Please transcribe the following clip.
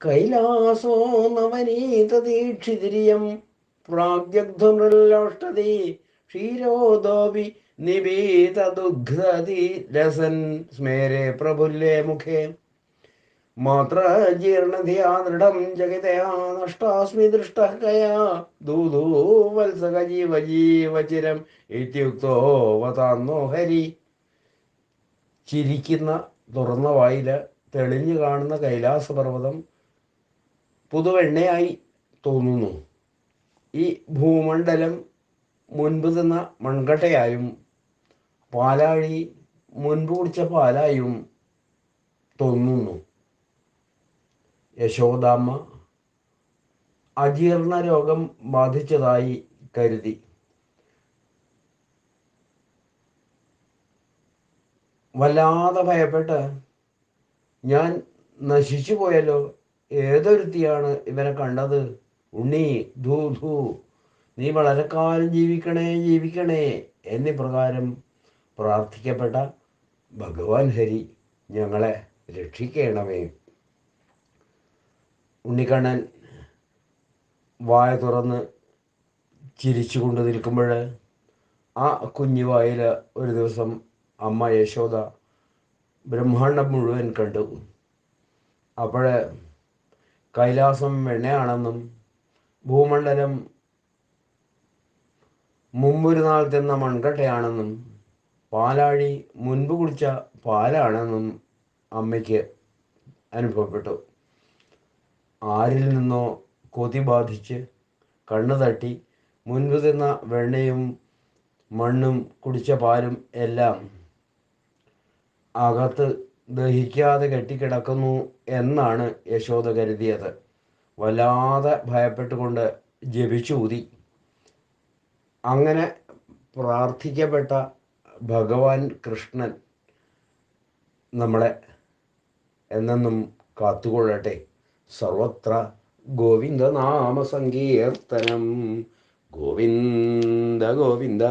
കൈലാസോ നവനീതദീക്ഷിതിരിയം പ്രാഗ്യഗ്ധമൃലോഷ്ടതി ക്ഷീരോദോപി നിബീതദുഗ്ധതി രസൻ സ്മേരെ പ്രഫുല്ലേ മുഖേ. മാത്ര ജീർണധിയാ ദൃഢം ജഗതയാ നഷ്ടാസ്മി ദൂതൂ വത്സക ജീവ ജീവചിരം ഇത്യുക്തോ വതാന്നോ ഹരി. ചിരിക്കുന്ന തുറന്ന വായിൽ തെളിഞ്ഞു കാണുന്ന കൈലാസപർവതം പുതുവെണ്ണയായി തോന്നുന്നു. ഈ ഭൂമണ്ഡലം മുൻപ് തിന്ന മൺകട്ടയായും പാലാഴി മുൻപ് കുടിച്ച പാലായും തോന്നുന്നു. യശോദാമ്മ അജീർണ രോഗം ബാധിച്ചതായി കരുതി. വല്ലാതെ ഭയപ്പെട്ട് ഞാൻ നശിച്ചു പോയല്ലോ. ഏതൊരുത്തിയാണ് ഇവനെ കണ്ടത്? ഉണ്ണി ധൂ ധൂ. നീ വളരെ കാലം ജീവിക്കണേ ജീവിക്കണേ എന്നിപ്രകാരം പ്രാർത്ഥിക്കപ്പെട്ട ഭഗവാൻ ഹരി ഞങ്ങളെ രക്ഷിക്കണമേ. ഉണ്ണിക്കണ്ണൻ വായ തുറന്ന് ചിരിച്ചുകൊണ്ട് നിൽക്കുമ്പോൾ ആ കുഞ്ഞു വായിൽ ഒരു ദിവസം അമ്മ യശോദ ബ്രഹ്മാണ്ടം മുഴുവൻ കണ്ടു. അപ്പോൾ കൈലാസം വെണ്ണയാണെന്നും ഭൂമണ്ഡലം മുമ്പൊരു നാൾ തിന്ന മൺകട്ടയാണെന്നും പാലാഴി മുൻപ് കുടിച്ച പാലാണെന്നും അമ്മയ്ക്ക് അനുഭവപ്പെട്ടു. ആരിൽ നിന്നോ കൊതി ബാധിച്ച് കണ്ണു തട്ടി മുൻപ് തിന്ന വെണ്ണയും മണ്ണും കുടിച്ച പാലും എല്ലാം അകത്ത് ദഹിക്കാതെ കെട്ടിക്കിടക്കുന്നു എന്നാണ് യശോദ കരുതിയത്. വല്ലാതെ ഭയപ്പെട്ടുകൊണ്ട് ജപിച്ചൂതി അങ്ങനെ പ്രാർത്ഥിക്കപ്പെട്ട ഭഗവാൻ കൃഷ്ണൻ നമ്മളെ എന്നെന്നും കാത്തുകൊള്ളട്ടെ. സർവത്ര ഗോവിന്ദ നാമസങ്കീർത്തനം ഗോവിന്ദ ഗോവിന്ദ